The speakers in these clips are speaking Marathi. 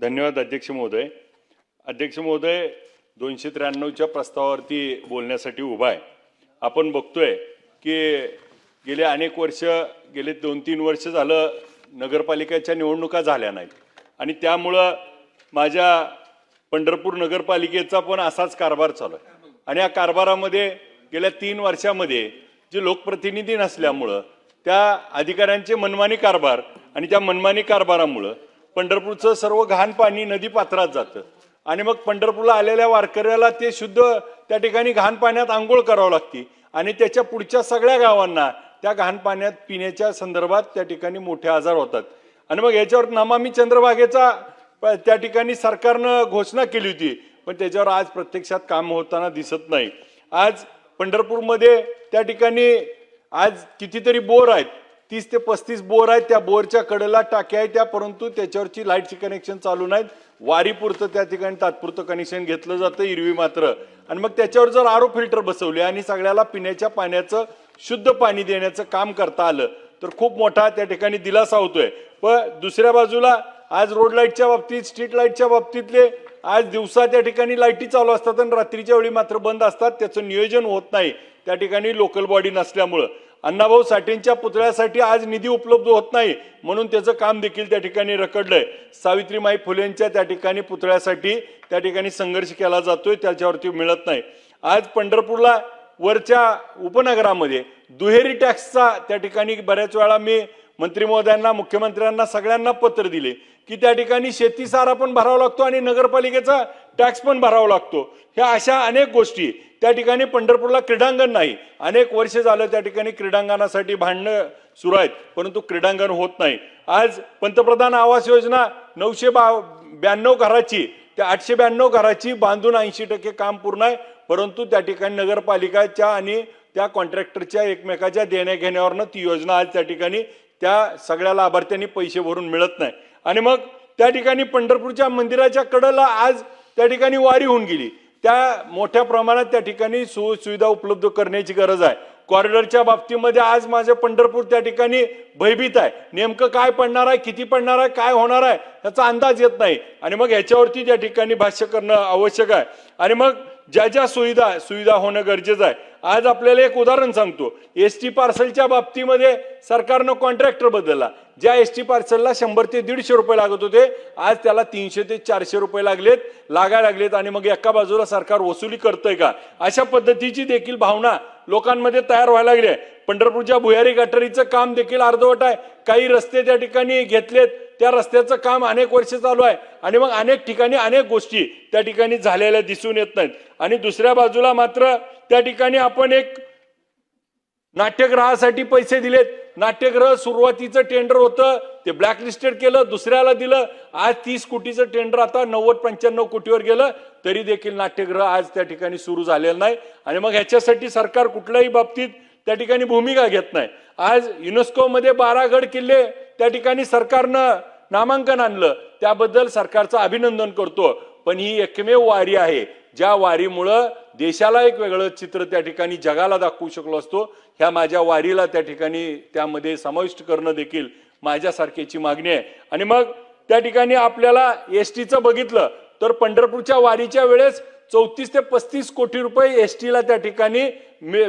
धन्यवाद अध्यक्ष महोदय. अध्यक्ष महोदय दोनशे त्र्याण्णवच्या प्रस्तावावरती बोलण्यासाठी उभा आहे. आपण बघतोय की गेले अनेक वर्ष गेले दोन तीन वर्ष झालं नगरपालिकेच्या निवडणुका झाल्या नाहीत. आणि त्यामुळं माझ्या पंढरपूर नगरपालिकेचा पण असाच कारभार चालू आहे. आणि या कारभारामध्ये गेल्या तीन वर्षामध्ये जे लोकप्रतिनिधी नसल्यामुळं त्या अधिकाऱ्यांचे मनमानी कारभार आणि त्या मनमानी कारभारामुळं पंढरपूरचं सर्व घाण पाणी नदी पात्रात जातं. आणि मग पंढरपूरला आलेल्या वारकऱ्याला ते शुद्ध त्या ठिकाणी घाण पाण्यात आंघोळ करावं लागते. आणि त्याच्या पुढच्या सगळ्या गावांना त्या घाण पाण्यात पिण्याच्या संदर्भात त्या ठिकाणी मोठे आजार होतात. आणि मग याच्यावर नमामी चंद्रभागेचा प- त्या ठिकाणी सरकारनं घोषणा केली होती. पण त्याच्यावर आज प्रत्यक्षात काम होताना दिसत नाही. आज पंढरपूरमध्ये त्या ठिकाणी आज कितीतरी बोर आहेत. तीस ते पस्तीस बोर आहेत त्या बोरच्या कडेला टाक्या आहेत त्या परंतु त्याच्यावरची लाईटची कनेक्शन चालू नाहीत. वारीपुरतं त्या ठिकाणी तात्पुरतं कनेक्शन घेतलं जातं इरवी मात्र. आणि मग त्याच्यावर जर आरो फिल्टर बसवले आणि सगळ्याला पिण्याच्या पाण्याचं शुद्ध पाणी देण्याचं काम करता आलं तर खूप मोठा त्या ठिकाणी दिलासा होतोय. पण दुसऱ्या बाजूला आज रोड लाईटच्या बाबतीत स्ट्रीट लाईटच्या बाबतीतले आज दिवसा त्या ठिकाणी लाईटी चालू असतात आणि रात्रीच्या वेळी मात्र बंद असतात. त्याचं नियोजन होत नाही. त्या ठिकाणी लोकल बॉडी नसल्यामुळं. अण्णाभाऊ साठेंच्या पुतळ्यासाठी आज निधी उपलब्ध होत नाही म्हणून त्याचं काम देखील त्या ठिकाणी रखडलंय. सावित्रीमाई फुलेंच्या त्या ठिकाणी पुतळ्यासाठी त्या ठिकाणी संघर्ष केला जातोय त्याच्यावरती मिळत नाही. आज पंढरपूरला वरच्या उपनगरामध्ये दुहेरी टॅक्सचा त्या ठिकाणी बऱ्याच वेळा मी मंत्री महोदयांना मुख्यमंत्र्यांना सगळ्यांना पत्र दिले की त्या ठिकाणी शेतीसार पण भरावा लागतो आणि नगरपालिकेचा टॅक्स पण भरावा लागतो. ह्या अशा अनेक गोष्टी त्या ठिकाणी पंढरपूरला क्रीडांगण नाही. अनेक वर्ष झालं त्या ठिकाणी क्रीडांगणासाठी भांडणं सुरू आहेत परंतु क्रीडांगण होत नाही. आज पंतप्रधान आवास योजना नऊशे बा ब्याण्णव घराची त्या आठशे ब्याण्णव घराची बांधून ऐंशी टक्के काम पूर्ण आहे परंतु त्या ठिकाणी नगरपालिकाच्या आणि त्या कॉन्ट्रॅक्टरच्या एकमेकाच्या देण्या घेण्यावरनं ती योजना आज त्या ठिकाणी त्या सगळ्या लाभार्थ्यांनी पैसे भरून मिळत नाही. आणि मग त्या ठिकाणी पंढरपूरच्या मंदिराच्या कडेला आज त्या ठिकाणी वारी होऊन गेली. त्या मोठ्या प्रमाणात त्या ठिकाणी सु सुविधा उपलब्ध करण्याची गरज आहे. कॉरिडॉरच्या बाबतीमध्ये आज माझं पंढरपूर त्या ठिकाणी भयभीत आहे. नेमकं काय पडणार आहे किती पडणार आहे काय होणार आहे त्याचा अंदाज येत नाही. आणि मग ह्याच्यावरती त्या ठिकाणी भाष्य करणं आवश्यक आहे. आणि मग ज्या ज्या सुविधा सुविधा होणं गरजेचं आहे. आज आपल्याला एक उदाहरण सांगतो. एस टी पार्सलच्या बाबतीमध्ये सरकारनं कॉन्ट्रॅक्टर बदलला. ज्या एस टी पार्सलला शंभर ते दीडशे रुपये लागत होते आज त्याला तीनशे ते चारशे रुपये लागलेत लागायला लागलेत आणि मग एका बाजूला सरकार वसुली करतंय का? अशा पद्धतीची देखील भावना लोकांमध्ये तयार व्हायला लागली आहे. पंढरपूरच्या भुयारी गटारीचं काम देखील अर्धवट आहे. काही रस्ते त्या ठिकाणी घेतलेत. त्या रस्त्याचं काम अनेक वर्ष चालू आहे. आणि मग अनेक ठिकाणी अनेक गोष्टी त्या ठिकाणी झालेल्या दिसून येत नाहीत. आणि दुसऱ्या बाजूला मात्र त्या ठिकाणी आपण एक नाट्यगृहासाठी पैसे दिलेत. नाट्यगृह सुरुवातीचं टेंडर होतं ते ब्लॅकलिस्टेड केलं दुसऱ्याला दिलं. आज तीस कोटीचं टेंडर आता नव्वद पंच्याण्णव कोटीवर गेलं तरी देखील नाट्यगृह आज त्या ठिकाणी सुरू झालेलं नाही. आणि मग ह्याच्यासाठी सरकार कुठल्याही बाबतीत त्या ठिकाणी भूमिका घेत नाही. आज युनेस्कोमध्ये बारा गड किल्ले त्या ठिकाणी सरकारनं नामांकन आणलं. त्याबद्दल सरकारचं अभिनंदन करतो. पण ही एकमेव वारी आहे. ज्या वारीमुळं देशाला एक वेगळं चित्र त्या ठिकाणी जगाला दाखवू शकलो असतो. ह्या माझ्या वारीला त्या ठिकाणी त्यामध्ये समाविष्ट करणं देखील माझ्यासारखेची मागणी आहे. आणि मग त्या ठिकाणी आपल्याला एस टीचं बघितलं तर पंढरपूरच्या वारीच्या वेळेस चौतीस ते पस्तीस कोटी रुपये एस टीला त्या ठिकाणी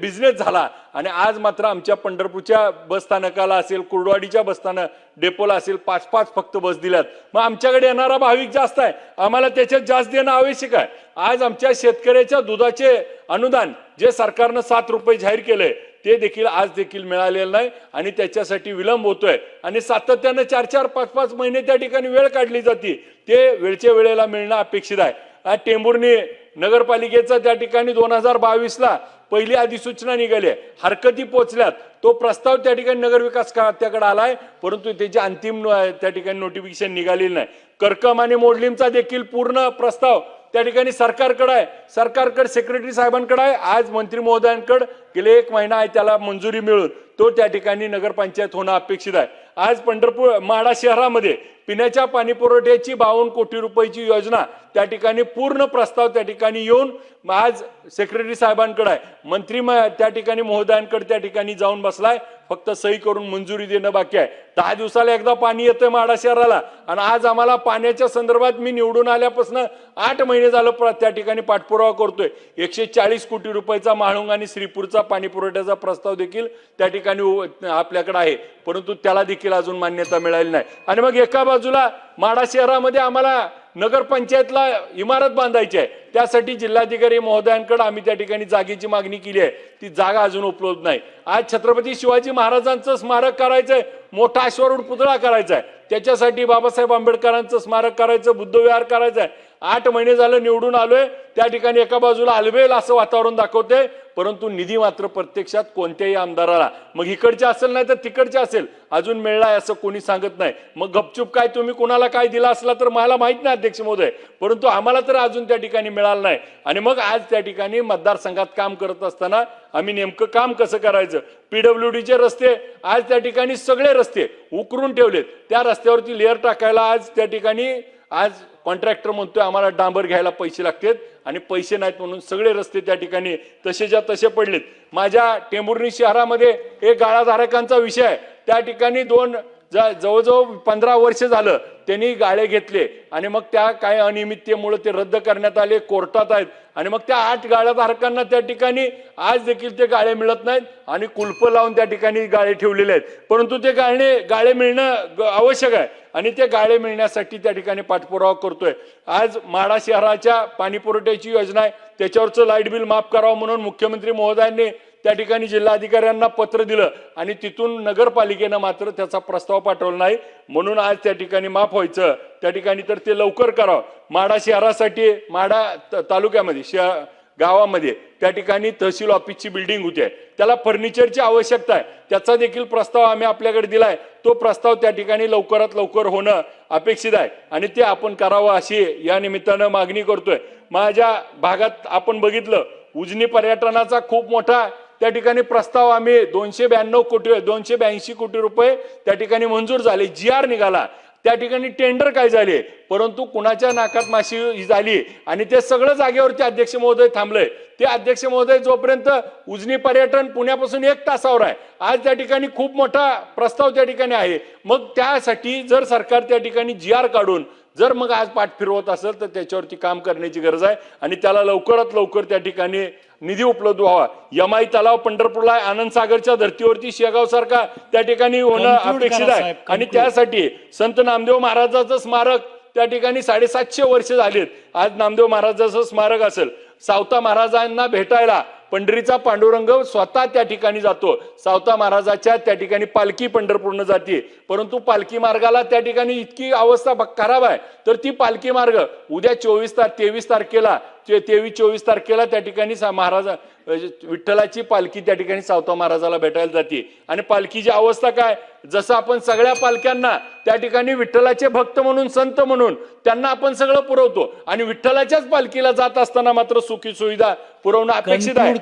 बिझनेस झाला. आणि आज मात्र आमच्या पंढरपूरच्या बस स्थानकाला असेल कुर्डवाडीच्या बस स्थानक डेपोला असेल पाच पाच फक्त बस दिल्यात. मग आमच्याकडे येणारा भाविक जास्त आहे. आम्हाला त्याच्यात जास्त देणं आवश्यक आहे. आज आमच्या शेतकऱ्याच्या दुधाचे अनुदान जे सरकारनं सात रुपये जाहीर केले ते देखील आज देखील मिळालेलं नाही आणि त्याच्यासाठी विलंब होतोय. आणि सातत्यानं चार चार पाच पाच महिने त्या ठिकाणी वेळ काढली जाते. ते वेळच्या वेळेला मिळणं अपेक्षित आहे. टेंभुर्णी नगरपालिकेचा त्या ठिकाणी दोन हजार बावीसला पहिली अधिसूचना निघाली आहे. हरकती पोचल्यात. तो प्रस्ताव त्या ठिकाणी नगरविकास खात्याकडे आलाय परंतु त्याची अंतिम त्या ठिकाणी नोटिफिकेशन निघालेली नाही. करकम आणि मोडलिमचा देखील पूर्ण प्रस्ताव त्या ठिकाणी सरकारकडे आहे. सरकारकडे सेक्रेटरी साहेबांकडे आहे. आज मंत्री महोदयांकडे गेले एक महिना आहे त्याला मंजुरी मिळून. तो त्या ठिकाणी नगरपंचायत होणं अपेक्षित आहे. आज पंढरपूर माडा शहरामध्ये पिण्याच्या पाणी पुरवठ्याची बावन्न कोटी रुपयाची योजना त्या ठिकाणी पूर्ण प्रस्ताव त्या ठिकाणी येऊन आज सेक्रेटरी साहेबांकडे आहे. मंत्री त्या ठिकाणी महोदयांकडे त्या ठिकाणी जाऊन बसलाय. फक्त सही करून मंजुरी देणं बाकी आहे. दहा दिवसाला एकदा पाणी येतंय माडा शहराला आणि आज आम्हाला पाण्याच्या संदर्भात मी निवडून आल्यापासून आठ महिने झालं प्र- त्या ठिकाणी पाठपुरावा करतोय. एकशे चाळीस कोटी रुपयाचा म्हाळुंग आणि श्रीपूरचा पाणी पुरवठ्याचा प्रस्ताव देखील त्या ठिकाणी आपल्याकडे आहे. परंतु त्याला देखील अजून मान्यता मिळाली नाही. आणि मग एका बाजूला माडा शहरामध्ये आम्हाला नगरपंचायतला इमारत बांधायची आहे. त्यासाठी जिल्हाधिकारी महोदयांकडे आम्ही त्या ठिकाणी जागेची मागणी केली आहे. ती जागा अजून उपलब्ध नाही. आज छत्रपती शिवाजी महाराजांचं स्मारक करायचंय मोठा अश्वरूढ पुतळा करायचा आहे त्याच्यासाठी बाबासाहेब आंबेडकरांचं स्मारक करायचं बुद्धविहार करायचं आहे आठ महिने झालं निवडून आलोय. त्या ठिकाणी एका बाजूला हलवेल असं वातावरण दाखवते परंतु निधी मात्र प्रत्यक्षात कोणत्याही आमदाराला. मग इकडचे असेल नाही तर तिकडचे असेल. अजून मिळलाय असं कोणी सांगत नाही. मग गपचूप काय तुम्ही कुणाला काय दिला असला तर मला माहीत नाही अध्यक्ष महोदय. परंतु आम्हाला तर अजून त्या ठिकाणी मिळालं नाही. आणि मग आज त्या ठिकाणी मतदारसंघात काम करत असताना आम्ही नेमकं काम कसं करायचं? पीडब्ल्यू डीचे रस्ते आज त्या ठिकाणी सगळे रस्ते उकरून ठेवलेत. त्या रस्त्यावरती लेअर टाकायला आज त्या ठिकाणी आज कॉन्ट्रॅक्टर म्हणतोय आम्हाला डांबर घ्यायला पैसे लागतात आणि पैसे नाहीत म्हणून सगळे रस्ते त्या ठिकाणी तसेच्या तसे पडलेत. माझ्या टेंभुर्णी शहरामध्ये एक गाळाधारकांचा विषय आहे. त्या ठिकाणी दोन जवळजवळ पंधरा वर्ष झालं त्यांनी गाळे घेतले. आणि मग त्या काय अनियमिततेमुळे ते रद्द करण्यात आले कोर्टात आहेत. आणि मग त्या आठ गाळ्याधारकांना त्या ठिकाणी आज देखील ते गाळे मिळत नाहीत आणि कुलप लावून त्या ठिकाणी गाळे ठेवलेले आहेत. परंतु ते गाळणे गाळे मिळणं ग- आवश्यक आहे. आणि ते गाळे मिळण्यासाठी त्या ठिकाणी पाठपुरावा करतोय. आज माडा शहराच्या पाणीपुरवठ्याची योजना आहे. त्याच्यावरचं लाइट बिल माफ करावं म्हणून मुख्यमंत्री महोदयांनी त्या ठिकाणी जिल्हाधिकाऱ्यांना पत्र दिलं आणि तिथून नगरपालिकेनं मात्र त्याचा प्रस्ताव पाठवला नाही. म्हणून आज त्या ठिकाणी माफ व्हायचं. त्या ठिकाणी तर ते लवकर करावं. माडा शहरासाठी माडा त- तालुक्यामध्ये शह गावामध्ये त्या ठिकाणी तहसील ऑफिसची बिल्डिंग होती. आहे त्याला फर्निचरची आवश्यकता आहे. त्याचा देखील प्रस्ताव आम्ही आपल्याकडे दिलाय. तो प्रस्ताव त्या ठिकाणी लवकरात लवकर होणं अपेक्षित आहे. आणि ते आपण करावं अशी या निमित्तानं मागणी करतोय. माझ्या भागात आपण बघितलं उजनी पर्यटनाचा खूप मोठा त्या ठिकाणी प्रस्ताव आम्ही दोनशे ब्याण्णव कोटी दोनशे ब्याऐंशी कोटी रुपये त्या ठिकाणी मंजूर झाले जी आर निघाला. त्या ठिकाणी टेंडर काय झाले? परंतु कुणाच्या नाकात माशी झाली आणि ते सगळं जागेवरती अध्यक्ष महोदय थांबलंय. ते अध्यक्ष महोदय जोपर्यंत उजनी पर्यटन पुण्यापासून एक तासावर आहे आज त्या ठिकाणी खूप मोठा प्रस्ताव त्या ठिकाणी आहे. मग त्यासाठी जर सरकार त्या ठिकाणी जी आर काढून जर मग आज पाठ फिरवत असेल तर त्याच्यावरती काम करण्याची गरज आहे आणि त्याला लवकरात लवकर त्या ठिकाणी निधी उपलब्ध व्हावा. यमाई तलाव पंढरपूरला आनंद सागरच्या धर्तीवरती शेगाव सारखा त्या ठिकाणी होणं अपेक्षित आहे. आणि. त्यासाठी संत नामदेव महाराजाचं स्मारक त्या ठिकाणी साडेसातशे वर्ष झालीत. आज नामदेव महाराजाचं स्मारक असेल. सावता महाराजांना भेटायला पंढरीचा पांडुरंग स्वतः त्या ठिकाणी जातो. सावता महाराजाच्या त्या ठिकाणी पालखी पंढरपूरनं जाते. परंतु पालखी मार्गाला त्या ठिकाणी इतकी अवस्था खराब आहे. तर ती पालखी मार्ग उद्या चोवीस तार तेवीस तारखेला तेवीस चोवीस तारखेला त्या ठिकाणी महाराज विठ्ठलाची पालखी त्या ठिकाणी सावता महाराजाला भेटायला जाते. आणि पालखीची अवस्था काय? जसं आपण सगळ्या पालख्यांना त्या ठिकाणी विठ्ठलाचे भक्त म्हणून संत म्हणून त्यांना आपण सगळं पुरवतो. आणि विठ्ठलाच्याच पालखीला जात असताना मात्र सुखी सुविधा पुरवणं अपेक्षित आहे.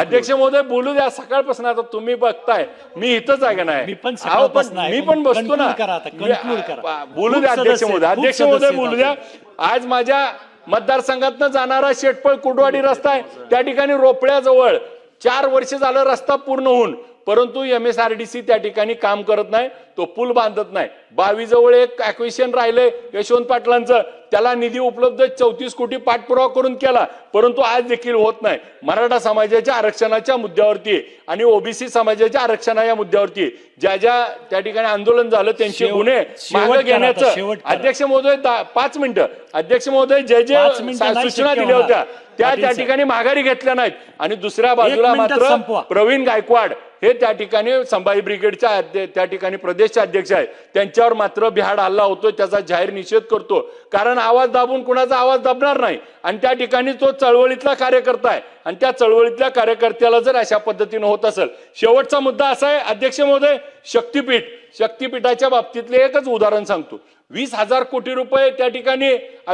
अध्यक्ष महोदय बोलू द्या. सकाळपासून आता तुम्ही बघताय. मी इथंच आहे का नाही? मी पण बसतो ना. बोलू द्या अध्यक्ष महोदय. अध्यक्ष महोदय बोलू द्या. आज माझ्या मतदारसंघातनं जाणारा शेटपळ कुडवाडी रस्ता आहे. त्या ठिकाणी रोपड्याजवळ चार वर्ष झालं रस्ता पूर्ण होऊन परंतु M S R D C त्या ठिकाणी काम करत नाही तो पूल बांधत नाही बावी जवळ एक अक्वेशन राहिलंय यशवंत पाटलांचं त्याला निधी उपलब्ध चौतीस कोटी पाठपुरावा करून केला परंतु आज देखील होत नाही मराठा समाजाच्या आरक्षणाच्या मुद्द्यावरती आणि ओबीसी समाजाच्या आरक्षणाच्या मुद्द्यावरती ज्या ज्या त्या ठिकाणी आंदोलन झालं त्यांचे गुन्हे मागे घेण्याचं. अध्यक्ष महोदय पाच मिनिटं अध्यक्ष महोदय जे जे सूचना दिल्या. होत्या त्या त्या. ठिकाणी माघारी घेतल्या नाहीत आणि दुसऱ्या बाजूला मात्र. प्रवीण गायकवाड हे त्या ठिकाणी संभाजी ब्रिगेडच्या त्या ठिकाणी प्रदेशचे अध्यक्ष आहेत. त्यांच्यावर मात्र बिहाड हल्ला होतो त्याचा जाहीर निषेध करतो. कारण आवाज दाबून कुणाचा आवाज दाबणार नाही. आणि त्या ठिकाणी तो चळवळीतला कार्यकर्ता आहे. आणि त्या चळवळीतल्या कार्यकर्त्याला जर अशा पद्धतीनं होत असेल शेवटचा मुद्दा असा आहे अध्यक्ष महोदय शक्तीपीठ. शक्तीपीठाच्या बाबतीतले एकच उदाहरण सांगतो. वीस हजार कोटी रुपये त्या ठिकाणी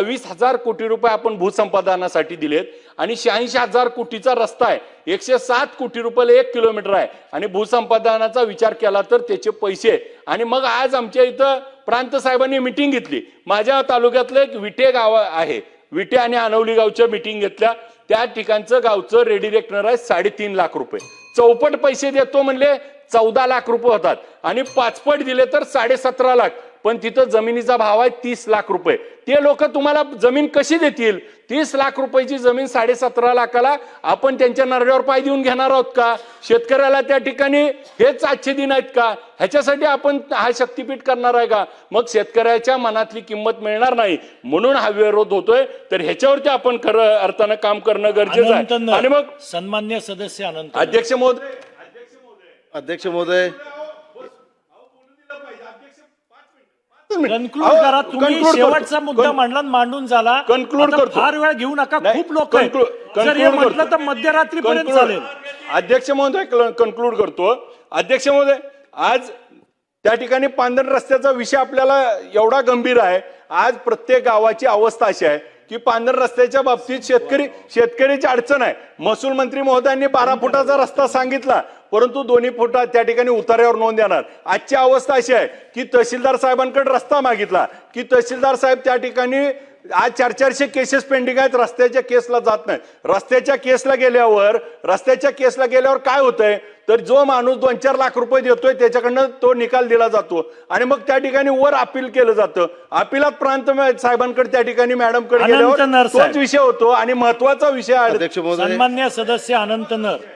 वीस हजार कोटी रुपये आपण भूसंपादनासाठी दिलेत. आणि शहाऐंशी हजार कोटीचा रस्ता आहे. एकशे सात कोटी रुपयाला एक किलोमीटर आहे. आणि भूसंपादनाचा विचार केला तर त्याचे पैसे आणि मग आज आमच्या इथं प्रांत साहेबांनी मिटिंग घेतली. माझ्या तालुक्यातलं एक विटे गाव आहे. विटे आणि अनवली गावच्या मिटिंग घेतल्या. त्या ठिकाणचं गावचं रेडी रेक्टर आहे साडेतीन लाख रुपये. चौपट पैसे देतो म्हणले चौदा लाख रुपये होतात. आणि पाचपट दिले तर साडे सतरा लाख. पण तिथं जमिनीचा भाव आहे तीस लाख रुपये. ते लोक तुम्हाला जमीन कशी देतील? तीस लाख रुपयाची जमीन साडे सतरा लाखाला आपण त्यांच्या नरड्यावर पाय देऊन घेणार आहोत का? शेतकऱ्याला त्या ठिकाणी हेच आजचे दिन आहेत का? ह्याच्यासाठी आपण हा शक्तीपीठ करणार आहे का? मग शेतकऱ्याच्या मनातली किंमत मिळणार नाही. म्हणून हा विरोध होतोय. तर ह्याच्यावरती आपण खरं अर्थानं काम करणं गरजेचं आहे. आणि मग सन्मान्य सदस्य. अध्यक्ष महोदय. अध्यक्ष महोदय. कन्क्लूड करा. तुम्ही शेवटचा मुद्दा मांडला मांडून झाला. करतो. फार वेळ घेऊ नका. खूप लोक म्हटलं. तर Conclude. चालेल. अध्यक्ष महोदय कन्क्लूड करतो. अध्यक्ष महोदय आज त्या ठिकाणी पांढरण रस्त्याचा विषय आपल्याला एवढा गंभीर आहे. आज प्रत्येक गावाची अवस्था अशी आहे की पांढरण रस्त्याच्या बाबतीत शेतकरी शेतकरीची अडचण आहे. महसूल मंत्री महोदयांनी बारा फुटाचा रस्ता सांगितला. परंतु दोन्ही फुटा त्या ठिकाणी उतार्यावर नोंद देणार आजची अवस्था अशी आहे की तहसीलदार साहेबांकडे रस्ता मागितला की तहसीलदार साहेब त्या ठिकाणी आज चार चारशे केसेस पेंडिंग आहेत रस्त्याच्या केसला जात नाही रस्त्याच्या केसला गेल्यावर रस्त्याच्या केसला गेल्यावर काय होतंय? तर जो माणूस दोन चार लाख रुपये देतोय त्याच्याकडनं तो निकाल दिला जातो. आणि मग त्या ठिकाणी वर अपील केलं जातं. अपिलात प्रांत साहेबांकडे त्या ठिकाणी मॅडमकडे गेल्यावर. तोच विषय होतो आणि महत्त्वाचा विषय सन्मान्य सदस्य अनंत नर.